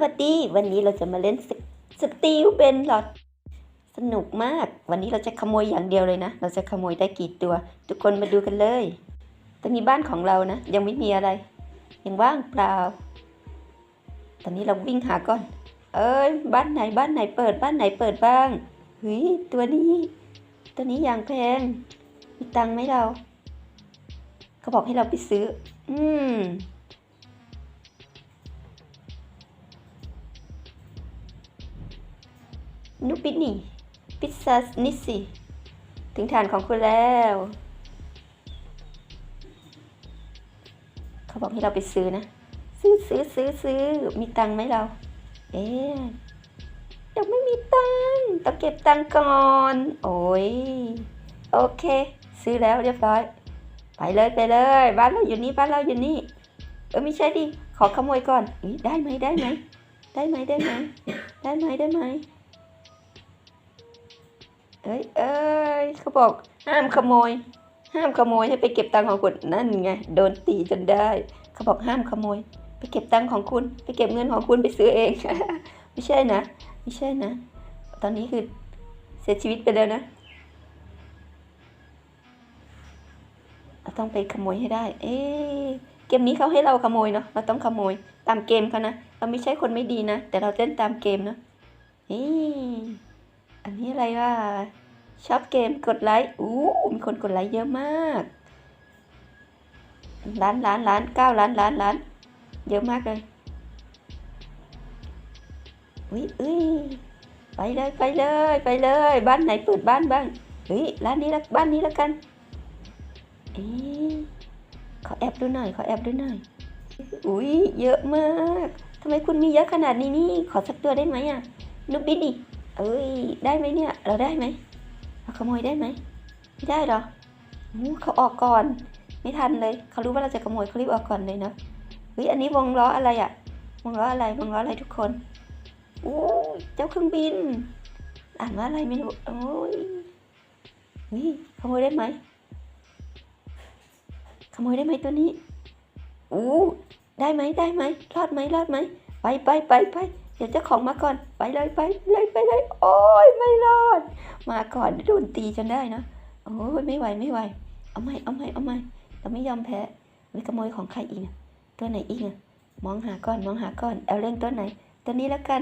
สวัสดีวันนี้เราจะมาเล่นสสตีลเบนหลอดสนุกมาก วันนี้เราจะขโมยอย่างเดียวเลยนะ เราจะขโมยได้กี่ตัว ทุกคนมาดูกันเลยตอนนี้บ้านของเรานะ ยังไม่มีอะไร ยังว่างเปล่า ตอนนี้เราวิ่งหาก่อน เอ้ยบ้านไหนบ้านไหนเปิดบ้านไหนเปิดบ้างเฮ้ยตัวนี้ ตัวนี้อย่างแพงมีตังค์ไหมเรา เขาบอกให้เราไปซื้อ อืม นุปิดนี่พิซซ่านิสิ ถึงฐานของคุณแล้ว เขาบอกให้เราไปซื้อนะ ซื้อซื้อซื้อซื้อมีตังไหมเรา เอ๊ะยังไม่มีตังต้องเก็บตังก่อน โอ้ย โอเค ซื้อแล้วเรียบร้อย ไปเลยไปเลย บ้านเราอยู่นี่บ้านเราอยู่นี่ เออไม่ใช่ดิ ขอขโมยก่อนได้ไหมได้ไหม ได้ไหมได้ไหม ได้ไหมได้ไหม เอ้ยเอ้ยเขาบอกห้ามขโมย ห้ามขโมยให้ไปเก็บตังค์ของคุณนั่นไงโดนตีจนได้ เขาบอกห้ามขโมย ไปเก็บตังค์ของคุณ ไปเก็บเงินของคุณไปซื้อเอง ไม่ใช่นะ ไม่ใช่นะ ตอนนี้คือเสียชีวิตไปแล้วนะต้องไปขโมยให้ได้ เอ๊เกมนี้เขาให้เราขโมยเนาะ เราต้องขโมยตามเกมเขานะ เราไม่ใช่คนไม่ดีนะ แต่เราเล่นตามเกมเนาะเอ๊ อันนี้อะไรวะชอบเกมกดไลค์อู้มีคนกดไลค์เยอะมากล้านล้านล้านเก้าล้านล้านล้านเยอะมากเลยอุ้ยอุ้ยไปเลยไปเลยไปเลย บ้านไหนเปิดบ้านบ้างเฮ้ยร้านนี้ละบ้านนี้ละกันเอ๊ขอแอบดูหน่อยขอแอบดูหน่อยอุ้ยเยอะมากทำไมคุณมีเยอะขนาดนี้นี่ขอสักตัวได้ไหมอะนุบบิดดิ เอ้ย ได้ไหมเนี่ย เราได้ไหมเราขโมยได้ไหมไม่ได้หรอเขาออกก่อน ไม่ทันเลย เขารู้ว่าเราจะขโมยเขารีบออกก่อนเลยเนาะเฮ้ยอันนี้วงล้ออะไรอะวงล้ออะไรวงล้ออะไรทุกคนโอ้เจ้าเครื่องบิน อ่านว่าอะไรไม่รู้โอ้ยเฮ้ยขโมยได้ไหมขโมยได้ไหมตัวนี้อู้ได้ไหมได้ไหมรอดไหมรอดไหมไปไปไปไป เดี๋ยวเจ้าของมาก่อนไปเลยไปเลยไปเลย โอ้ยไม่รอด มาก่อนโดนตีจนได้นะโอ้ยไม่ไหวไม่ไหว เอาไม่เอาไม่เอาไม่เราไม่ยอมแพ้ไปขโมยของใครอีกอะตัวไหนอีกอะมองหาก่อนมองหาก่อนเอาเรื่องตัวไหนตัวนี้แล้วกัน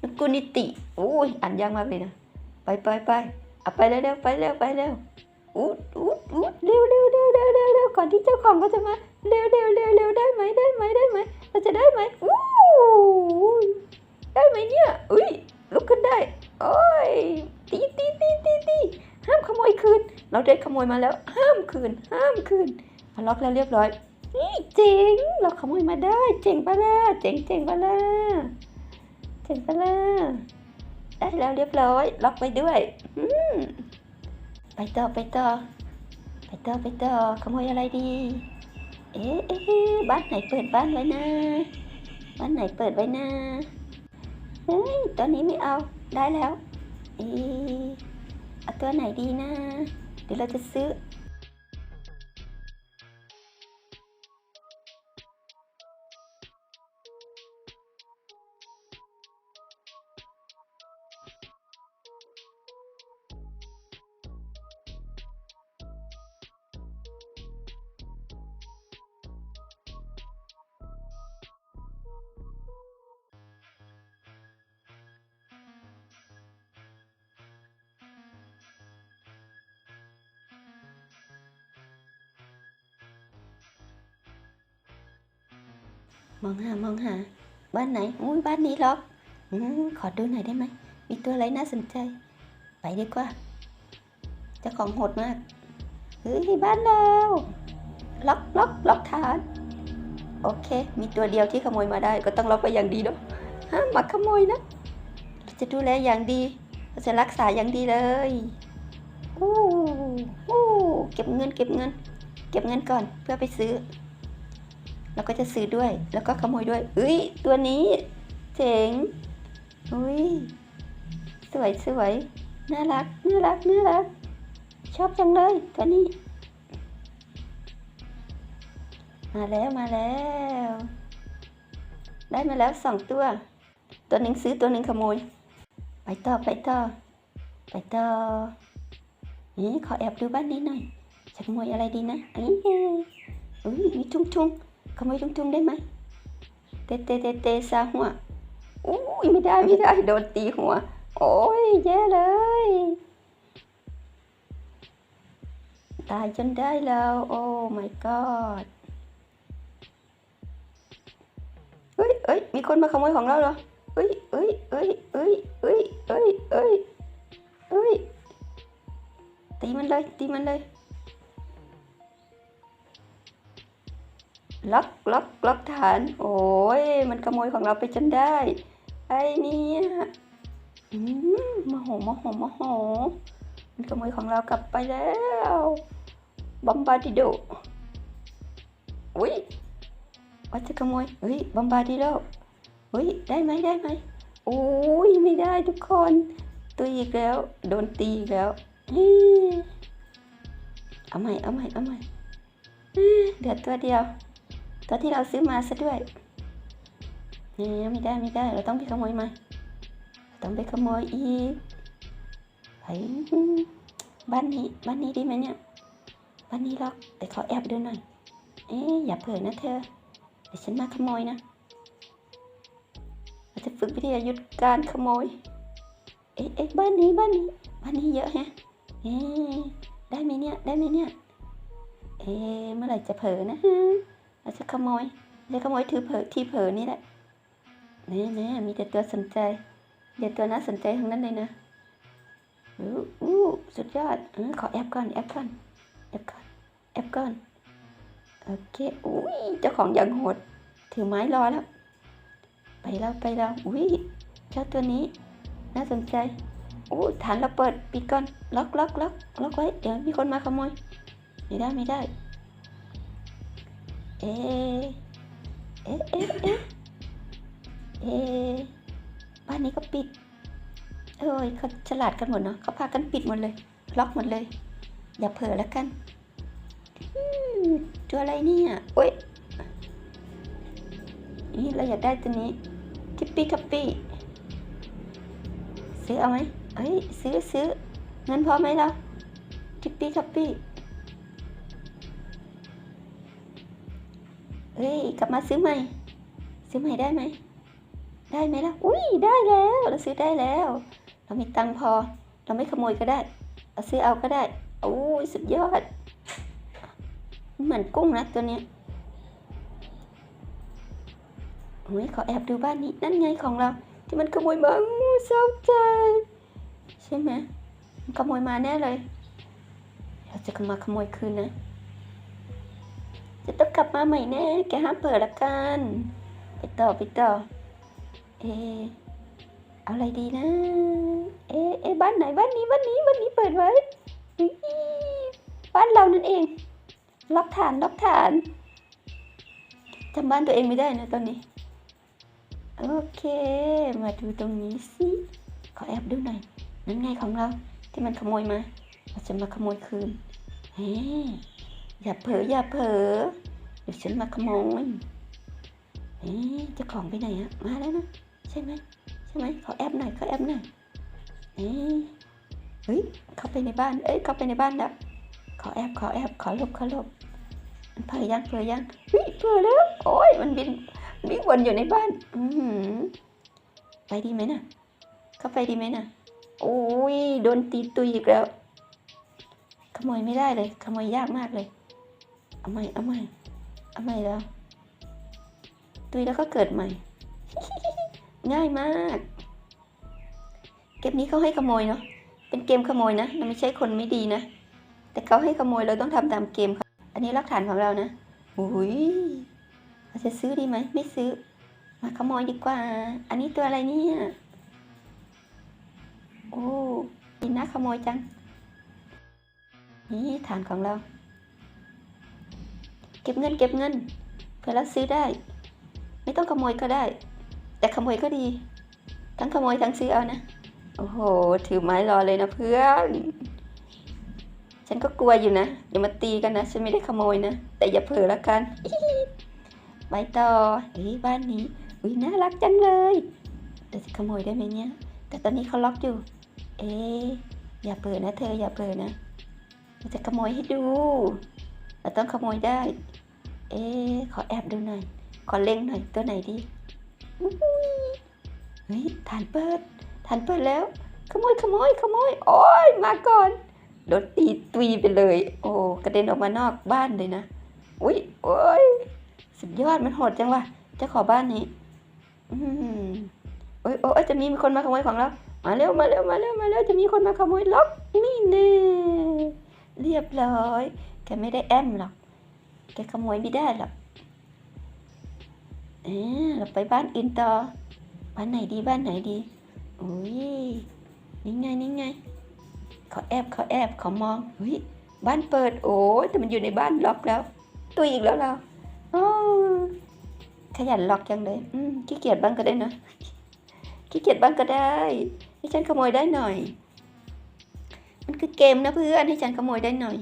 นกุนิติโอ้ยอ่านยากมากเลยนะไปไปไปเอาไปเร็วไปเร็วไปเร็วอูดอูดอูดเร็วเร็วเร็วเร็วเร็วเร็วก่อนที่เจ้าของเขาจะมาเร็วเร็วเร็วเร็วได้ไหมได้ไหมได้ไหมเราจะได้ไหมอู้ ได้ไหมเนี่ยอุ้ยลุกขึ้นได้ โอ้ยตีตีตีตีตีห้ามขโมยคืน เราได้ขโมยมาแล้ว ห้ามคืน ห้ามคืนมาล็อกแล้วเรียบร้อยนี่เจ๋ง เราขโมยมาได้ เจ๋งปะล่ะเจ๋งเจ๋งปะล่ะเจ๋งปะล่ะได้แล้วเรียบร้อย ล็อกไปด้วยอืไปต่อไปต่อไปต่อไปต่อขโมยอะไรดี เอ๊ะเอ๊ะบ้านไหนเปิดบ้านไว้นะ วันไหนเปิดไว้นะเฮ้ยตัวนี้ไม่เอาได้แล้วเอีเอาตัวไหนดีนะ เดี๋ยวเราจะซื้อ มองหามองหา บ้านไหน อุ้ยบ้านนี้ล็อกอขอดูหน่อยได้ไหม มีตัวอะไรน่าสนใจ ไปดีกว่าเจ้าของโหดมาก เฮ้ยบ้านเราล็อกล็อกล็อกฐาน โอเค มีตัวเดียวที่ขโมยมาได้ ก็ต้องล็อกไปอย่างดีเนาะห้ามมาขโมยนะ จะดูแลอย่างดีเราจะรักษาอย่างดีเลยอู้อู้เก็บเงินเก็บเงิน เก็บเงินก่อนเพื่อไปซื้อ แล้วก็จะซื้อด้วย แล้วก็ขโมยด้วยเฮ้ย ตัวนี้เจ๋งอุ้ยสวยสวยน่ารักน่ารักน่ารัก ชอบจังเลยตัวนี้ มาแล้วมาแล้ว ได้มาแล้วสองตัว ตัวหนึ่งซื้อตัวหนึ่งขโมย ไปต่อไปต่อไปต่อนี่ขอแอบดูบ้านนี้หน่อยจะขโมยอะไรดีนะอ้ยเอ้ยมีจุงจุง ขโมยจุงจุงได้ไหมเตเตเตตซาหัวอุ้ยไม่ได้ไม่ได้โดนตีหัว โอ้ยแย่เลย ตายจนได้แล้ว โอ้ my god เฮ้ยเอ้ยมีคนมาขโมยของเราเหรอเอ้ยเอ้ยเอ้ยเอ้ยเอ้ยเอ้ยเอ้ยเอ้ยตีมันเลยตีมันเลย ล็อกล็อกล็อกฐาน โอ้ยมันขโมยของเราไปจนได้ ไอ้นี่อืมมโหโมโหโมโห มันขโมยของเรากลับไปแล้วบอมบาดิโดอุ้ยว่าจะขโมยเฮ้ยบอมบาดิโดเฮ้ยได้ไหมได้ไหมโอ้ยไม่ได้ทุกคนตัวอีกแล้ว โดนตีอีกแล้วเฮ้ยเอาใหม่เอาใหม่เอาใหม่เอ้ยเหลือตัวเดียว ตัวที่เราซื้อมาซะด้วยเนี่ยไม่ได้ไม่ได้ เราต้องไปขโมยมาต้องไปขโมยอีกไปบ้านนี้บ้านนี้ดีไหมเนี่ยบ้านนี้ล็อกแต่ขอแอบดูหน่อย เอ๊อย่าเผลอนะเธอเดี๋ยวฉันมาขโมยนะเราจะฝึกวิทยายุทธการขโมย เอ๊ะเอ๊ะบ้านนี้บ้านนี้บ้านนี้เยอะแฮะเอ๊ได้ไหมเนี่ยได้ไหมเนี่ย เอ๊เมื่อไหร่จะเผลอนะฮะ เราจะขโมยจะขโมยถือเผลอที่เผลอนี่แหละแน่แน่มีแต่ตัวสนใจเดี๋ยวตัวน่าสนใจทั้งนั้นเลยนะอู้สุดยอดเออขอแอปก่อนแอปก่อนแอปก่อนแอปก่อนโอเคอุ้ยเจ้าของอย่างโหด ถือไม้รอแล้ว ไปแล้วไปแล้วอุ้ยเจ้าตัวนี้ น่าสนใจอู้ฐานเราเปิดปิดก่อนล็อกล็อกล็อกล็อกไว้เดี๋ยวมีคนมาขโมยไม่ได้ไม่ได้ เอเอเอเอเอบ้านนี้ก็ปิดเอ้ยเขาฉลาดกันหมดเนาะเขาพากันปิดหมดเลย ล็อกหมดเลย อย่าเผลอแล้วกันตัวอะไรเนี่ยโอ้ยนี่เราอยากได้ตัวนี้ทิปปี้ทัปปี้ซื้อเอาไหมเอ้ยซื้อซื้อเงินพอไหมเราทิปปี้ทัปปี้ เฮ้ยกลับมาซื้อใหม่ ซื้อใหม่ได้ไหม ได้ไหมล่ะ อุ้ยได้แล้ว เราซื้อได้แล้ว เรามีตังค์พอ เราไม่ขโมยก็ได้ เราซื้อเอาก็ได้โอ้ยสุดยอด เหมือนกุ้งนะตัวเนี้ยโอ้ยขอแอบดูบ้านนี้นั่นไงของเรา ที่มันขโมยมาอู้เศร้าใจใช่ไหมมันขโมยมาแน่เลย เราจะมาขโมยคืนนะ กลับมาใหม่แน่แกห้ามเปิดละกัน ไปต่อไปต่อ เอะเอาอะไรดีนะ เอะเอบ้านไหนบ้านนี้บ้านนี้บ้านนี้เปิดไว้บ้านเรานั่นเอง ล็อกฐานล็อกฐานจำบ้านตัวเองไม่ได้นะตอนนี้ โอเค มาดูตรงนี้สิขอแอบดูหน่อยนั่นไงของเราที่มันขโมยมา เราจะมาขโมยคืนเฮ้อย่าเผลออย่าเผลอ ดี๋ยวฉันมาขโมยเอ๊ะเจ้าของไปไหนอะมาแล้วนะใช่ไหมใช่ไหมขอแอบหน่อยขอแอบหน่อยเอ๊ะเฮ้ยเข้าไปในบ้าน เอ้ยเข้าไปในบ้านแล้วขอแอบขอแอบขอหลบขอหลบมันเผลอยังเผลอยังเฮ้ยเผลอแล้วโอ้ยมันบินวิ่งวนอยู่ในบ้านอือหือไปดีไหมน่ะ เข้าไปดีไหมน่ะโอ้ยโดนตีตุยอีกแล้ว ขโมยไม่ได้เลย ขโมยยากมากเลย เอาใหม่เอาใหม่ อาใหม่แล้วตุยแล้วก็เกิดใหม่ ง่ายมาก เกมนี้เขาให้ขโมยเนาะเป็นเกมขโมยนะมันไม่ใช่คนไม่ดีนะ แต่เขาให้ขโมยเราต้องทำตามเกมค่ะอันนี้หลักฐานของเรานะอุ้ยเราจะซื้อดีไหมไม่ซื้อ มาขโมยดีกว่า อันนี้ตัวอะไรเนี่ยโอ้ดีนะขโมยจัง นี่ฐานของเรา ก็บเงินเก็บเงินเพื่อเราซื้อได้ ไม่ต้องขโมยก็ได้ แต่ขโมยก็ดี ทั้งขโมยทั้งซื้อเอานะ โอ้โห ถือไม้รอเลยนะเพื่อน ฉันก็กลัวอยู่นะอย่ามาตีกันนะ ฉันไม่ได้ขโมยนะ แต่อย่าเผลอละกันไปต่อเฮ้ยบ้านนี้ อุ้ยน่ารักจังเลยเดี๋ยวจะขโมยได้ไหมเนี่ย แต่ตอนนี้เขาล็อกอยู่ เอ๊ะอย่าเปิดนะเธออย่าเปิดนะเราจะขโมยให้ดู เราต้องขโมยได้ เอ๊ขอแอบดูหน่อย ขอเล็งหน่อยตัวไหนดีอุ๊ยเฮ้ยฐานเปิดฐานเปิดแล้ว ขโมยขโมยขโมย โอ้ยมาก่อนโดนตีตุยไปเลย โอ้กระเด็นออกมานอกบ้านเลยนะอุ้ยโอ้ยสุดยอดมันโหดจังวะเจ้าของบ้านนี้ อืมโอ้ยโอ้ยจะมีคนมาขโมยของเรามาเร็วมาเร็วมาเร็วมาเร็วจะมีคนมาขโมยล็อกนี่แน่เรียบร้อยแกไม่ได้แอมหรอก กขโมยไม่ได้หรอกเออเราไปบ้านอื่นต่อ บ้านไหนดีบ้านไหนดีอุ้ยนี่ไงนี่ไงขอแอบขอแอบขอมองเฮ้ยบ้านเปิดโอ้แต่มันอยู่ในบ้านล็อกแล้ว ตัวอีกแล้วเราอ๋อขยันล็อกจังเลยอืมขี้เกียจบ้างก็ได้นะขี้เกียจบ้างก็ได้ให้ฉันขโมยได้หน่อย มันคือเกมนะเพื่อนให้ฉันขโมยได้หน่อย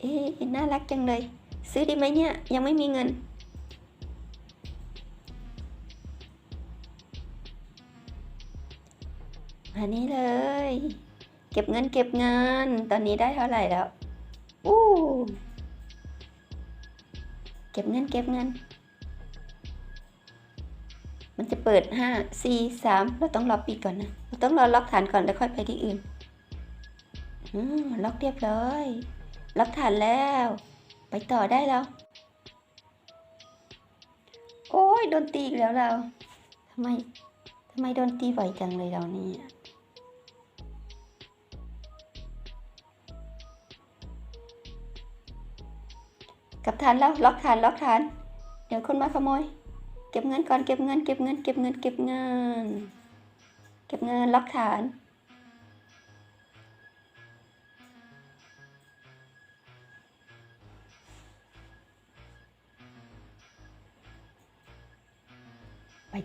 เอ๊ะน่ารักจังเลย ซื้อได้ไหมเนี่ย ยังไม่มีเงินอันนี้เลย เก็บเงินเก็บเงิน ตอนนี้ได้เท่าไหร่แล้ว อู้เก็บเงินเก็บเงิน มันจะเปิดห้าสี่สามเราต้องรอปิดก่อนนะ เราต้องรอล็อกฐานก่อนแล้วค่อยไปที่อื่น อืมล็อกเรียบร้อย ล็อกฐานแล้ว ไปต่อได้แล้ว โอ้ยโดนตีอีกแล้วเราทำไมทำไมโดนตีบ่อยจังเลยเราเนี่ยกับฐานแล้วล็อกฐานล็อกฐาน เดี๋ยวคนมาขโมย เก็บเงินก่อนเก็บเงิน เก็บเงิน เก็บเงินเก็บเงิน เก็บเงินล็อกฐาน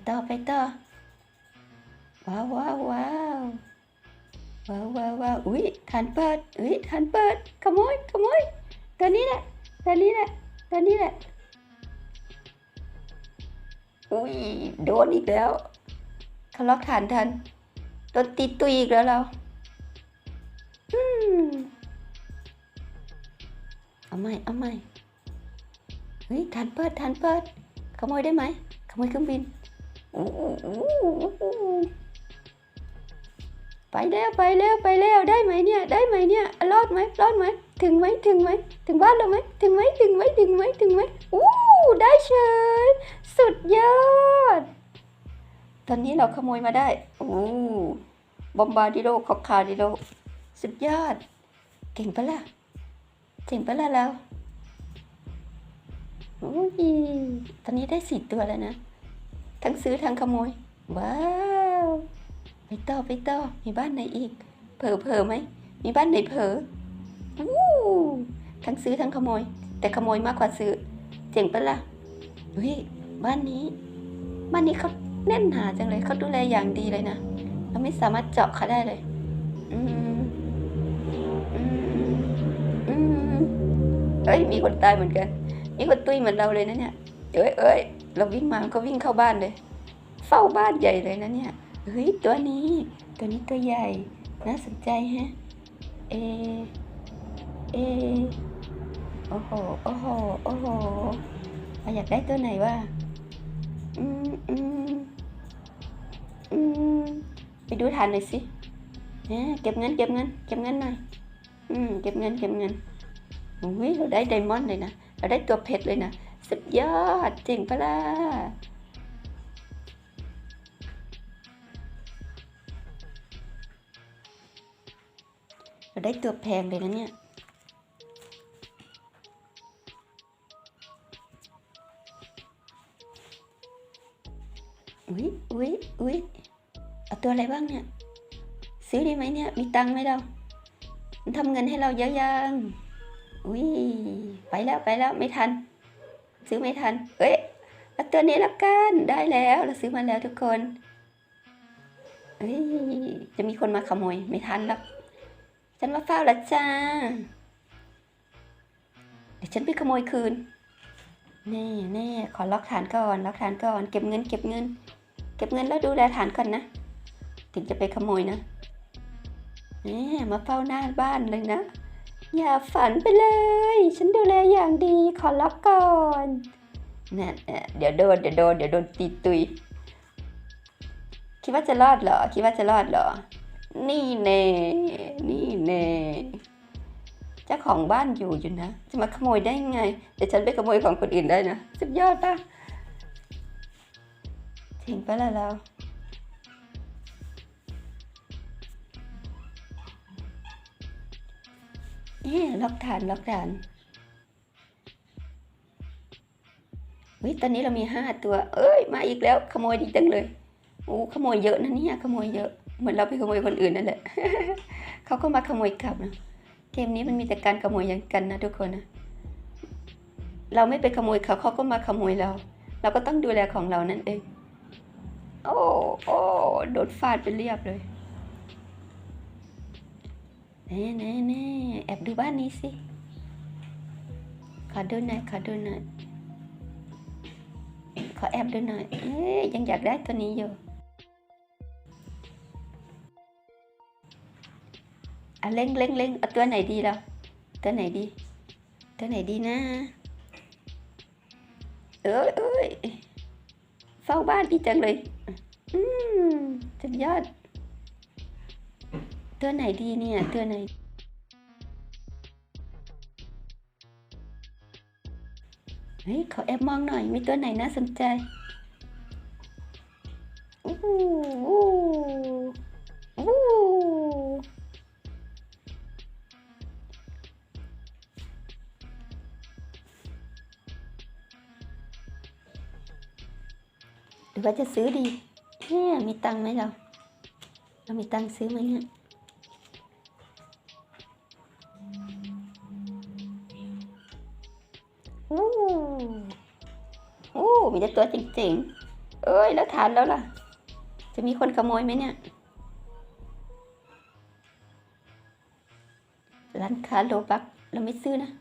ต่อไปต่อ ว้าวว้าวว้าวว้าวว้าวว้าวอุ้ยฐานเปิดอุ้ยฐานเปิด ขโมย ขโมย ตัวนี้แหละ ตัวนี้แหละ ตัวนี้แหละ อุ้ย โดนอีกแล้วเขาล็อกฐานทันโดนตีตุยอีกแล้วเรา อืมเอาใหม่ เอาใหม่ เฮ้ยฐานเปิดฐานเปิด ขโมยได้ไหมขโมยเครื่องบิน ไปแล้วไปแล้วไปแล้วได้ไหมเนี่ย ได้ไหมเนี่ยรอดไหมรอดไหมถึงไหมถึงไหมถึงบ้านเราไหมถึงไหมถึงไหมถึงไหมถึงไหมอู้ได้เฉยสุดยอด ตอนนี้เราขโมยมาได้โอ้บอมบาดิโลคอคาดิโลสุดยอด เก่งปะล่ะเก่งปะล่ะเราโอ้ยตอนนี้ได้สี่ตัวแล้วนะ ทั้งซื้อทั้งขโมย ว้าว ไปต่อไปต่อมีบ้านไหนอีก เผลอเผลอไหม มีบ้านไหนเผลอวู้ทั้งซื้อทั้งขโมย แต่ขโมยมากกว่าซื้อ เจ๋งปะล่ะเฮ้ยบ้านนี้ บ้านนี้เขาแน่นหนาจังเลยเขาดูแลอย่างดีเลยนะเราไม่สามารถเจาะเขาได้เลย อืมอืมอืมเอ้ยมีคนตายเหมือนกัน มีคนตุ้ยเหมือนเราเลยนะเนี่ยเอ้ยเอ้ย เราวิ่งมามันก็วิ่งเข้าบ้านเลย เฝ้าบ้านใหญ่เลยนะเนี่ยเฮ้ยตัวนี้ ตัวนี้ตัวใหญ่ น่าสนใจฮะเอเอโอ้โหโอ้โหโอ้โหเราอยากได้ตัวไหนวะอืมอืมอืมไปดูฐานหน่อยสิเอ๊ะเก็บเงินเก็บเงินเก็บเงินหน่อยอืมเก็บเงินเก็บเงินอุ้ยเราได้ไดมอนด์เลยนะเราได้ตัวเพชรเลยนะ สุดยอด เจ๋งปะล่ะเราได้ตัวแพงเลยนะเนี่ยอุ๊ยอุ๊ยอุ๊ยเอาตัวอะไรบ้างเนี่ย ซื้อได้ไหมเนี่ย มีตังค์ไหมเราทำเงินให้เราเยอะยังอุ๊ยไปแล้วไปแล้วไม่ทัน ซื้อไม่ทัน เอ้ยเอาตัวนี้ละกัน ได้แล้ว เราซื้อมาแล้วทุกคนเอ้ยจะมีคนมาขโมย ไม่ทันแล้วฉันมาเฝ้าล้วจ้า เดี๋ยวฉันไปขโมยคืน แน่แน่ขอล็อกฐานก่อน ล็อกฐานก่อน เก็บเงิน เก็บเงิน เก็บเงินแล้วดูแลฐานก่อนนะ ถึงจะไปขโมยนะแหมมาเฝ้าหน้าบ้านเลยนะ อย่าฝันไปเลย ฉันดูแลอย่างดีขอล็อกก่อนนั่นน่ะเดี๋ยวโดนเดี๋ยวโดนเดี๋ยวโดนตีตุย คิดว่าจะรอดเหรอ คิดว่าจะรอดเหรอ นี่เน่นี่เน่เจ้าของบ้านอยู่อยู่นะ จะมาขโมยได้ไง เดี๋ยวฉันไปขโมยของคนอื่นได้นะ สุดยอดปะถึงปะล่ะเรา เอ๊ล็อกฐานล็อกฐานเฮ้ยตอนนี้เรามีห้าตัว เอ้ย มาอีกแล้วขโมยดีจังเลยโอ้ขโมยเยอะนะเนี่ยขโมยเยอะ เหมือนเราไปขโมยคนอื่นนั่นแหละเขาก็มาขโมยกลับนะเกมนี้มันมีแต่การขโมยอย่างกันนะทุกคนนะเราไม่ไปขโมยเขาเขาก็มาขโมยเรา เราก็ต้องดูแลของเรานั่นเอง โอ้โอ้โดนฟาดไปเรียบเลย น่แน่แน่แอบดูบ้านนี้สิ ขอดูหน่อย ขอดูหน่อย ขอแอบดูหน่อย เอ๊ยยังอยากได้ตัวนี้อยู่ อะเล่งเล่งเล่งเอาตัวไหนดีเราตัวไหนดี ตัวไหนดีนะ เอ้ยเอ้ยเฝ้าบ้านดีจังเลย อืมสุดยอด ตัวไหนดีเนี่ยตัวไหน เฮ้ยขอแอบมองหน่อย มีตัวไหนน่าสนใจอู้อู้อู้หรือว่าจะซื้อดีเฮ้มีตังไหมเรา เรามีตังซื้อไหมเนี่ย อู้อู้มีแต่ตัวจริงๆ เอ้ย แล้วฐานแล้วล่ะ จะมีคนขโมยไหมเนี่ย ร้านค้าโลบักเราไม่ซื้อนะ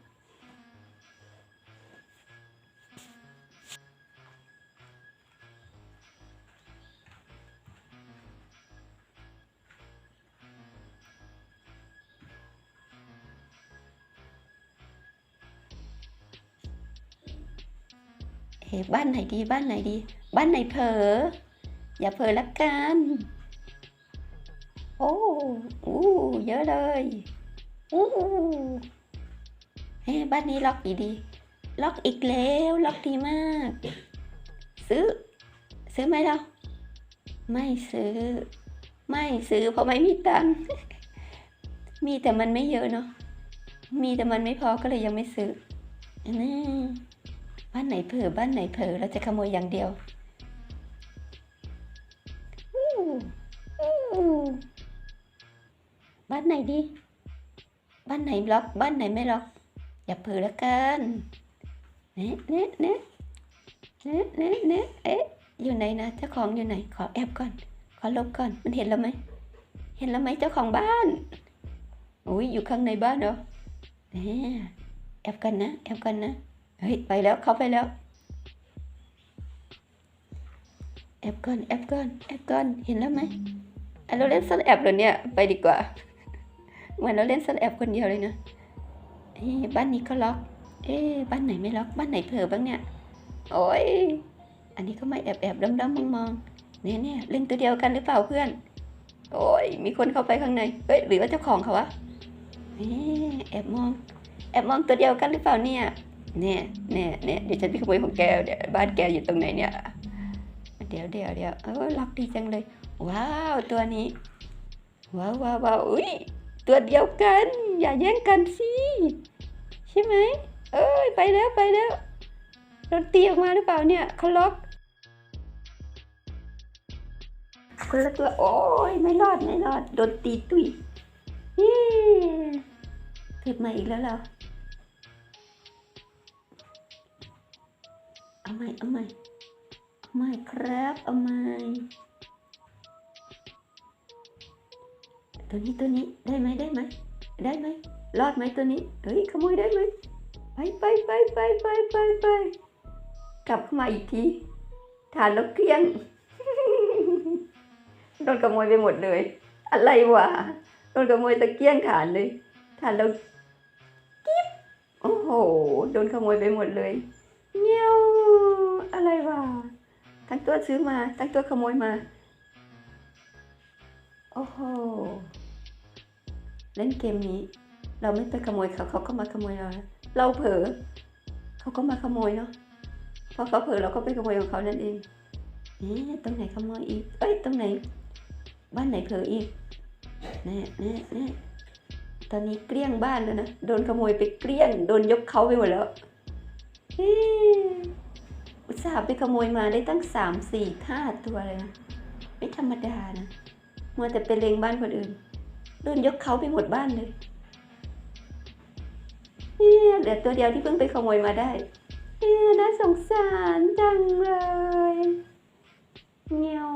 บ้านไหนดีบ้านไหนดี บ้านไหนเผลออย่าเผลอละกัน โอ้อู้เยอะเลยอู้เฮ้บ้านนี้ล็อกดีดีล็อกอีกแล้วล็อกดีมาก ซื้อ ซื้อไหมเราไม่ซื้อ ไม่ซื้อเพราะไม่มีตังค์มีแต่มันไม่เยอะเนาะมีแต่มันไม่พอก็เลยยังไม่ซื้อนนี้ บ้านไหนเผลอบ้านไหนเผลอเราจะขโมยอย่างเดียวบ้านไหนดี บ้านไหนล็อก บ้านไหนไม่ล็อก อย่าเผลอละกันเนะเนะเนะเนะเนะเนะเอ๊ะอยู่ไหนนะเจ้าของอยู่ไหน ขอแอบก่อน ขอลบก่อน มันเห็นแล้วไหม เห็นแล้วไหมเจ้าของบ้านอุ้ยอยู่ข้างในบ้านเหรอเน่แอบกันนะ แอบกันนะ เฮ้ยไปแล้วเขาไปแล้วแอบก่อนแอบก่อนแอบก่อนเห็นแล้วไหมเราเล่นซ่อนแอบเหรอเนี่ยไปดีกว่าเหมือนเราเล่นซ่อนแอบคนเดียวเลยนะเอ้บ้านนี้ก็ล็อก เอ๊ะบ้านไหนไม่ล็อกบ้านไหนเผลอบ้างเนี่ยโอ้ยอันนี้ก็ไม่แอบแอบดำดำมมองมองเนี่ยเนี่ยเล่นตัวเดียวกันหรือเปล่าเพื่อน โอ้ยมีคนเข้าไปข้างในเฮ้ยหรือว่าเจ้าของเขาวะเอ๊ะแอบมอง แอบมองตัวเดียวกันหรือเปล่าเนี่ย เนี่ยเนี่ยเนี่ยเดี๋ยวฉันไปขโมยของแกเดี๋ยวบ้านแกอยู่ตรงไหนเนี่ย เดี๋ยวเดี๋ยวเดี๋ยวเออล็อกดีจังเลย ว้าวตัวนี้ ว้าวว้าวว้าวอุ้ยตัวเดียวกัน อย่าแย่งกันสิใช่ไหมเอ้ยไปแล้วไปแล้วโดนตีออกมาหรือเปล่าเนี่ยเขาล็อกคนละตัวโอ้ยไม่รอดไม่รอดโดนตีตุ้ยเย้เกิดมาอีกแล้วเรา เอาใหม่เอาใหม่เอาใหม่ครับเอาใหม่ตัวนี้ตัวนี้ได้ไหมได้ไหมได้ไหมรอดไหมตัวนี้เฮ้ยขโมยได้ไหมไปไปไปไปไปไปไปกลับเข้ามาอีกทีฐานแล้วเกลี้ยงโดนขโมยไปหมดเลย อะไรวะโดนขโมยตะเกียงฐานเลยฐานแล้วกิ๊บโอ้โหโดนขโมยไปหมดเลยเงี้ยว วะทั้งตัวซื้อมา ทั้งตัวขโมยมา โอ้โห เล่นเกมนี้ เราไม่ไปขโมยเขา เขาก็มาขโมยเรา เราเผลอ เขาก็มาขโมยเนาะ พอเขาเผลอเราก็ไปขโมยของเขานั่นเองเอ๊ะตรงไหนขโมยอีก เอ้ย ตรงไหน บ้านไหนเผลออีกแน่แน่แน่ตอนนี้เกลี้ยงบ้านแล้วนะ โดนขโมยไปเกลี้ยง โดนยกเขาไปหมดแล้ว สาไปขโมยมาได้ตั้งสามสี่ห้าตัวเลยนะ ไม่ธรรมดานะ มัวแต่ไปเลงบ้านคนอื่นโดนยกเขาไปหมดบ้านเลยเนี่ยเหลือตัวเดียวที่เพิ่งไปขโมยมาได้เนี่ยน่าสงสารจังเลยเงี้ยว